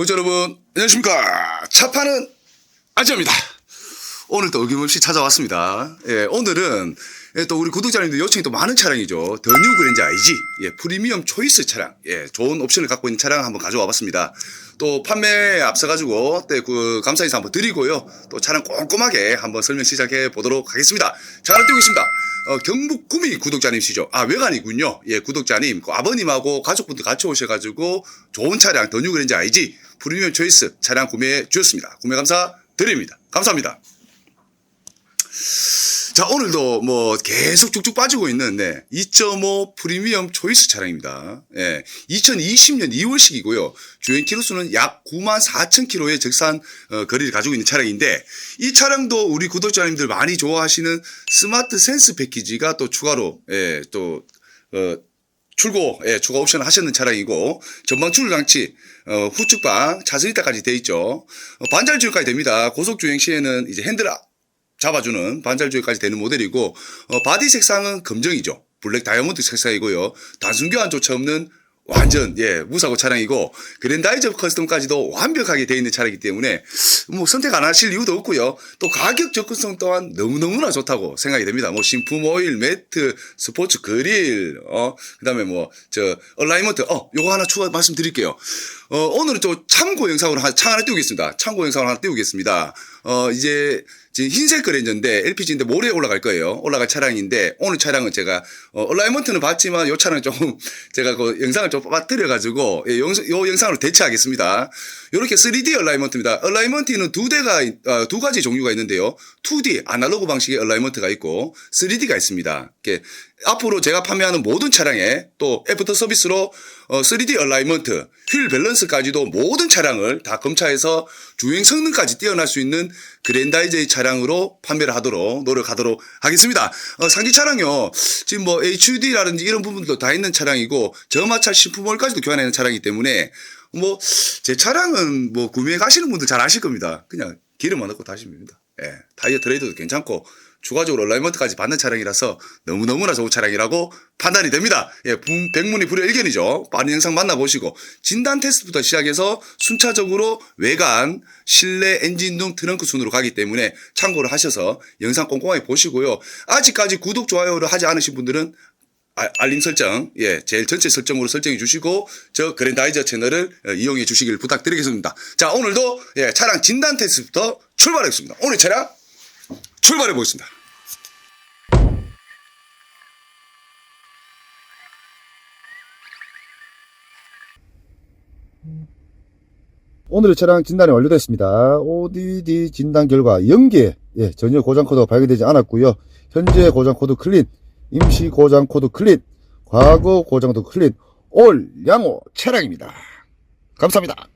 구독자 여러분 안녕하십니까? 차파는 아지입니다. 오늘 또 어김없이 찾아왔습니다. 예, 오늘은 예, 또 우리 구독자님들 요청이 또 많은 차량이죠. 더 뉴 그랜저 IG 예, 프리미엄 초이스 차량 예, 좋은 옵션을 갖고 있는 차량 한번 가져와 봤습니다. 또 판매에 앞서가지고 네, 그 감사 인사 한번 드리고요. 또 차량 꼼꼼하게 한번 설명 시작해 보도록 하겠습니다. 자 하나 띄고 있습니다. 어, 경북 구미 구독자님이시죠? 아, 외관이군요. 예, 구독자님. 그 아버님하고 가족분들 같이 오셔가지고 좋은 차량, 더 뉴 그랜저 IG 프리미엄 초이스 차량 구매해 주셨습니다. 구매 감사 드립니다. 감사합니다. 자, 오늘도 뭐 계속 쭉쭉 빠지고 있는 네, 2.5 프리미엄 초이스 차량입니다. 예, 2020년 2월식이고요. 주행 키로수는 약 9만 4천 킬로의 적산 어, 거리를 가지고 있는 차량인데 이 차량도 우리 구독자님들 많이 좋아하시는 스마트 센스 패키지가 또 추가로 예, 또 어, 출고, 예, 추가 옵션을 하셨는 차량이고, 전방 출구 장치, 어, 후측방, 이탈까지 돼 있죠. 어, 반잘 주행까지 됩니다. 고속 주행 시에는 이제 핸들 아- 잡아주는 반잘 주행까지 되는 모델이고, 어, 바디 색상은 검정이죠. 블랙 다이아몬드 색상이고요. 단순 교환조차 없는 완전 예 무사고 차량이고 그랜다이저 커스텀까지도 완벽하게 되어 있는 차량이기 때문에 뭐 선택 안 하실 이유도 없고요. 또 가격 접근성 또한 너무너무나 좋다고 생각이 됩니다. 뭐 신품 오일 매트 스포츠 그릴 어 그다음에 뭐 저 얼라이먼트 어 요거 하나 추가 말씀드릴게요. 어 오늘은 또 참고 영상으로 한, 창 하나 띄우겠습니다. 참고 영상을 하나 띄우겠습니다 어 이제 지금 흰색 그랜저인데 LPG인데 모레 올라갈 거예요. 올라갈 차량인데 오늘 차량은 제가 어, 얼라이먼트는 봤지만 요 차량은 조금 제가 그 영상을 좀 빠뜨려 가지고 예, 요, 요 영상으로 대체하겠습니다. 요렇게 3D 얼라이먼트입니다. 얼라이먼트는 두 대가 있- 어, 두 가지 종류가 있는데요. 2D 아날로그 방식의 얼라이먼트가 있고 3D가 있습니다. 앞으로 제가 판매하는 모든 차량에 또 애프터 서비스로 어, 3D 얼라이먼트, 휠 밸런스까지도 모든 차량을 다 검차해서 주행 성능까지 뛰어날 수 있는 그랜다이저의 차량으로 판매를 하도록 노력하도록 하겠습니다. 어, 상기 차량요. 지금 뭐 HUD라든지 이런 부분도 다 있는 차량이고 저마찰 신품월까지도 교환하는 차량이기 때문에 뭐 제 차량은 뭐 구매해 가시는 분들 잘 아실 겁니다. 그냥 기름만 넣고 다시면 됩니다. 예. 타이어 트레이드도 괜찮고 추가적으로 얼라이먼트까지 받는 차량이라서 너무너무나 좋은 차량이라고 판단이 됩니다. 예, 분- 백문이 불여일견이죠. 빠른 영상 만나보시고 진단 테스트부터 시작해서 순차적으로 외관, 실내 엔진룸 트렁크 순으로 가기 때문에 참고를 하셔서 영상 꼼꼼하게 보시고요. 아직까지 구독, 좋아요를 하지 않으신 분들은 아- 알림 설정, 예, 제일 전체 설정으로 설정해 주시고, 저 그랜다이저 채널을 어, 이용해 주시길 부탁드리겠습니다. 자, 오늘도, 예, 차량 진단 테스트부터 출발하겠습니다. 오늘 차량 출발해 보겠습니다. 오늘의 차량 진단이 완료됐습니다. ODD 진단 결과 0개 예, 전혀 고장 코드가 발견되지 않았고요. 현재 고장 코드 클린, 임시 고장 코드 클린, 과거 고장 코드 클린, 올 양호 차량입니다. 감사합니다.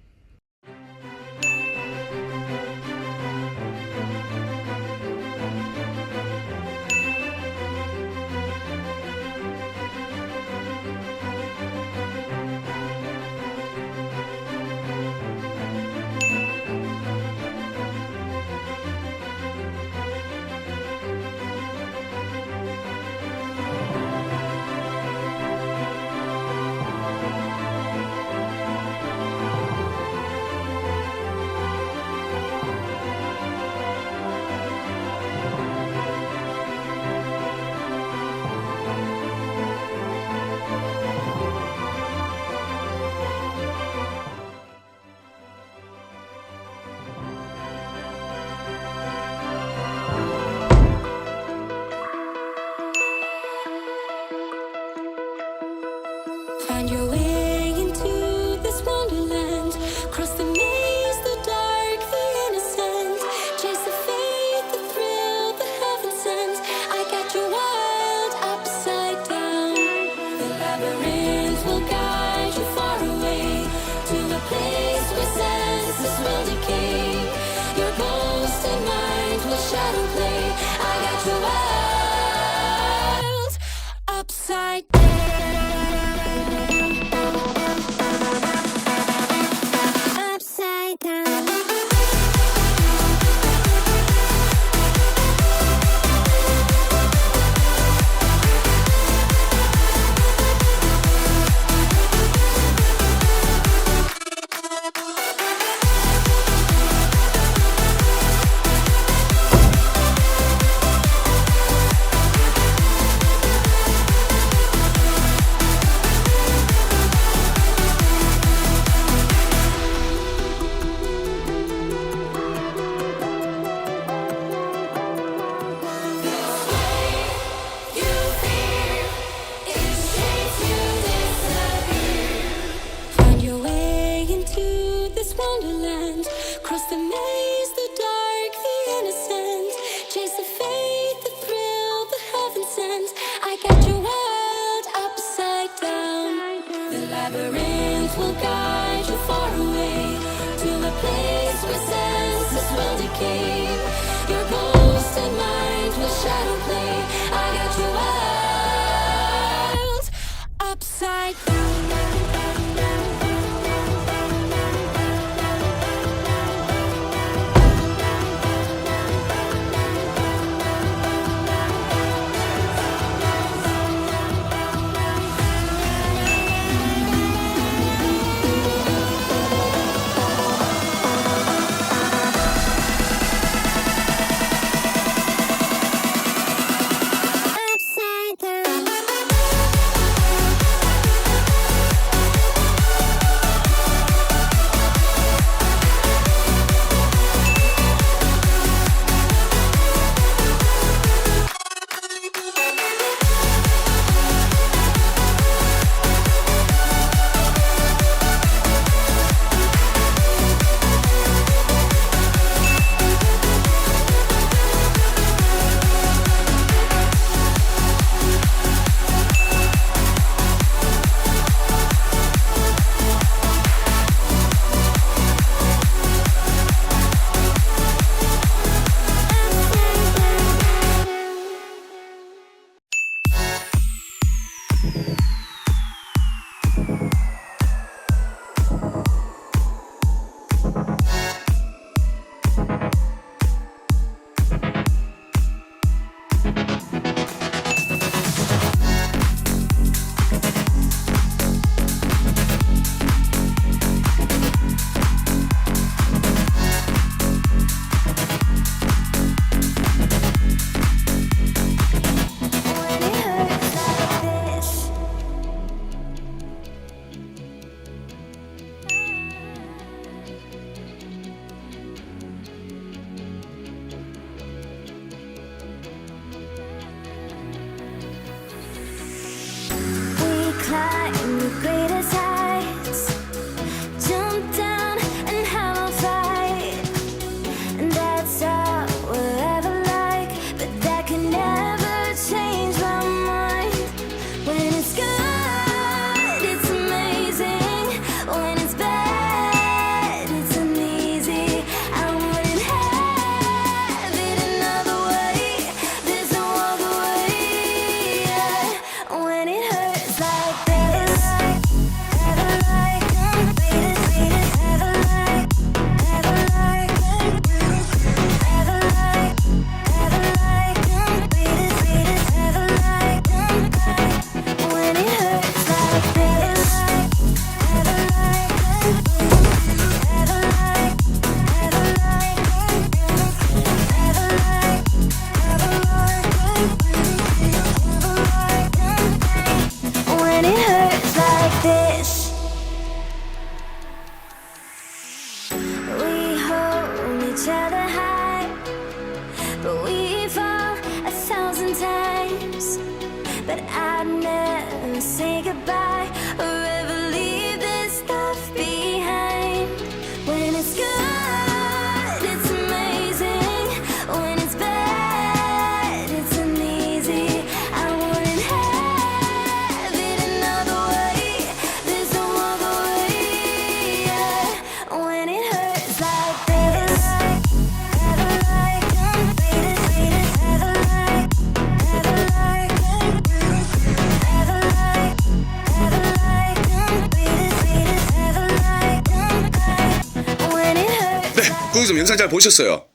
거기서 영상 잘 보셨어요.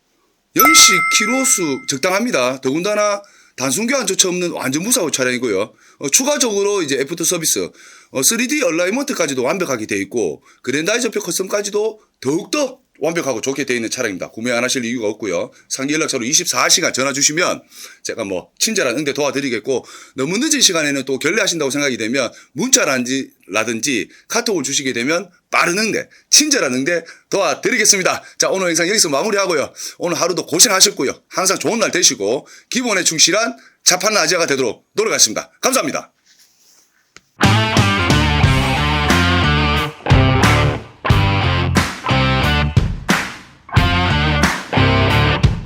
연식 키로수 적당합니다. 더군다나 단순 교환 조차 없는 완전 무사고 차량이고요. 어, 추가적으로 이제 애프터 서비스, 어, 3D 얼라이먼트까지도 완벽하게 돼 있고 그랜다이저표 커스텀까지도 더욱더 완벽하고 좋게 돼 있는 차량입니다. 구매 안 하실 이유가 없고요. 상기 연락처로 24시간 전화 주시면 제가 뭐 친절한 응대 도와드리겠고 너무 늦은 시간에는 또 결례하신다고 생각이 되면 문자라든지 라든지 카톡을 주시게 되면 빠른 응대, 친절한 응대 도와드리겠습니다. 자, 오늘 영상 여기서 마무리하고요. 오늘 하루도 고생하셨고요. 항상 좋은 날 되시고 기본에 충실한 자판 아지아가 되도록 노력하겠습니다. 감사합니다.